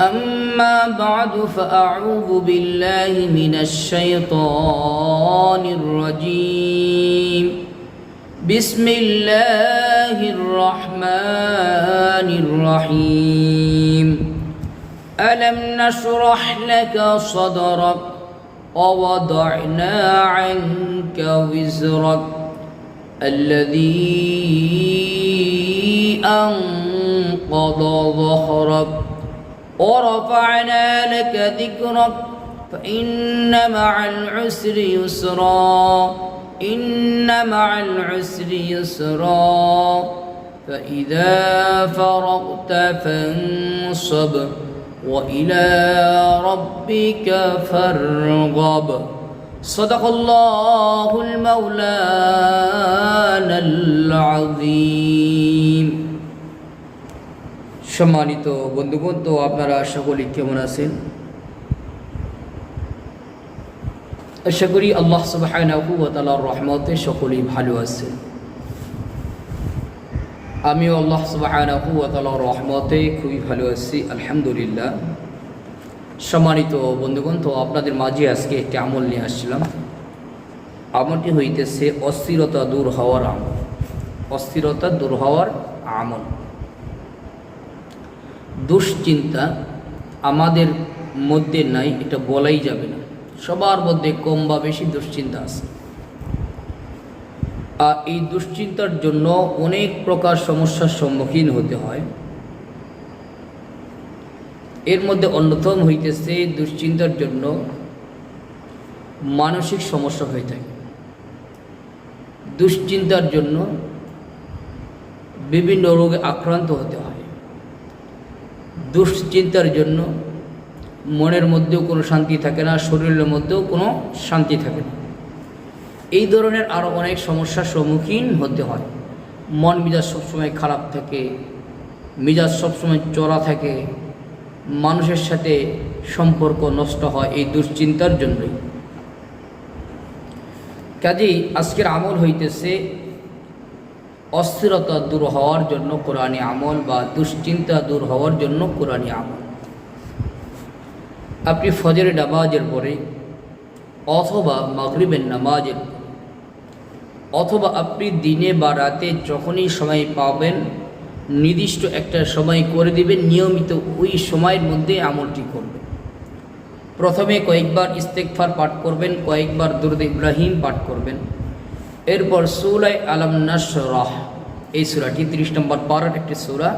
أما بعد فأعوذ بالله من الشيطان الرجيم. بسم الله الرحمن الرحيم. ألم نشرح لك صدرك ووضعنا عنك وزرك الذي أنقض ظهرك ورفعنا لك ذكرك فإن مع العسر يسرا إن مع العسر يسرا فإذا فرغت فانصب وإلى ربك فارغب. صدق الله المولانا العظيم. সম্মানিত বন্ধুগণ তো আপনারা সকলে কেমন আছেন? আশা করি আল্লাহ তালার রহমতে সকলেই ভালো আছেন। আমিও আল্লাহ তালার রহমতে খুবই ভালো আছি, আলহামদুলিল্লাহ। সম্মানিত বন্ধুগণ তো আপনাদের মাঝে আজকে একটি আমল নিয়ে আসছিলাম। আমলটি হইতেছে অস্থিরতা দূর হওয়ার আমল। অস্থিরতা দূর হওয়ার আমল। দুশ্চিন্তা আমাদের মধ্যে নাই, এটা বলাই যাবে না। সবার মধ্যে কম বা বেশি দুশ্চিন্তা আছে। আর এই দুশ্চিন্তার জন্য অনেক প্রকার সমস্যার সম্মুখীন হতে হয়। এর মধ্যে অন্যতম হইতেছে দুশ্চিন্তার জন্য মানসিক সমস্যা হয়ে থাকে। দুশ্চিন্তার জন্য বিভিন্ন রোগে আক্রান্ত হতে হয়। দুশ্চিন্তার জন্য মনের মধ্যেও কোনো শান্তি থাকে না, শরীরের মধ্যেও কোনো শান্তি থাকে না। এই ধরনের আরও অনেক সমস্যার সম্মুখীন হতে হয়। মন মেজাজ সবসময় খারাপ থাকে, মেজাজ সবসময় চড়া থাকে, মানুষের সাথে সম্পর্ক নষ্ট হয় এই দুশ্চিন্তার জন্যই। কাজেই আজকের আমল হইতেছে অস্থিরতা দূর হওয়ার জন্য কোরআনী আমল বা দুশ্চিন্তা দূর হওয়ার জন্য কোরআনী আমল। আপনি ফজরের নামাজের পরে অথবা মাগরিবের নামাজের অথবা আপনি দিনে বা রাতে যখনই সময় পাবেন, নির্দিষ্ট একটা সময় করে দিবেন, নিয়মিত ওই সময়ের মধ্যে আমলটি করবেন। প্রথমে কয়েকবার ইস্তেকফার পাঠ করবেন, কয়েকবার দুরদ ইব্রাহিম পাঠ করবেন। এরপর সুলাই আলম নাসরাহ এই সুরাটি তিরিশ নম্বর পারার একটি সুরা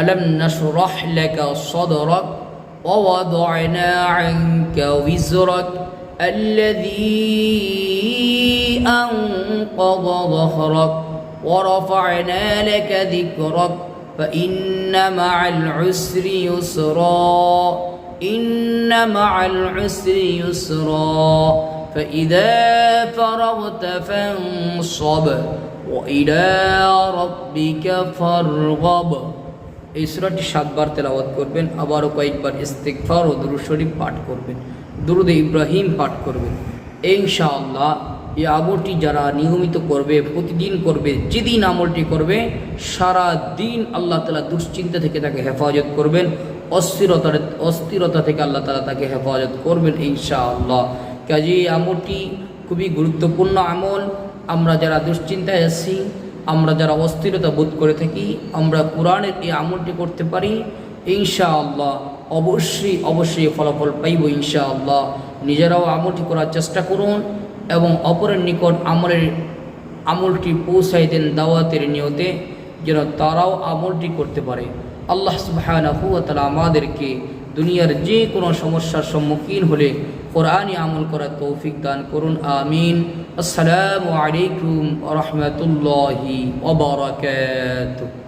আলম নাসরাহ লেখা সদরক ووضعنا عنك وزرك الذي أنقض ظهرك ورفعنا لك ذكرك فإن مع العسر يسرا إن مع العسر يسرا فإذا فرغت فانصب وإلى ربك فارغب এই সুরাটি সাতবার তেলাওয়াত করবেন আবারও কয়েকবার ইস্তেকফার ও দুরুদ শরীফ পাঠ করবেন দুরুদ ইব্রাহিম পাঠ করবেন ইনশাআল্লাহ এই আমলটি যারা নিয়মিত করবে প্রতিদিন করবে যেদিন আমলটি করবে সারা দিন আল্লাহ তালা দুশ্চিন্তা থেকে তাকে হেফাজত করবেন অস্থিরতার অস্থিরতা থেকে আল্লাহ তালা তাকে হেফাজত করবেন ইনশাআল্লাহ কাজে এই আমলটি খুবই গুরুত্বপূর্ণ আমল। আমরা যারা দুশ্চিন্তায় আছি, আমরা যারা অস্থিরতা বোধ করে থাকি, আমরা কোরআনের এই আমলটি করতে পারি। ইনশাআল্লাহ, অবশ্যই অবশ্যই ফলাফল পাইব ইনশাআল্লাহ। নিজেরাও আমলটি করার চেষ্টা করুন এবং অপরের নিকট আমলের, আমলটি পৌঁছাই দেন দাওয়াতের নিয়তে, যেন তারাও আমলটি করতে পারে। আল্লাহ তালা আমাদেরকে দুনিয়ার যে কোনো সমস্যার সম্মুখীন হলে কোরআনই আমল করার তৌফিক দান করুন আমিন আসসালামু আলাইকুম রহমতুল্লাহি ওবরাকাতুহু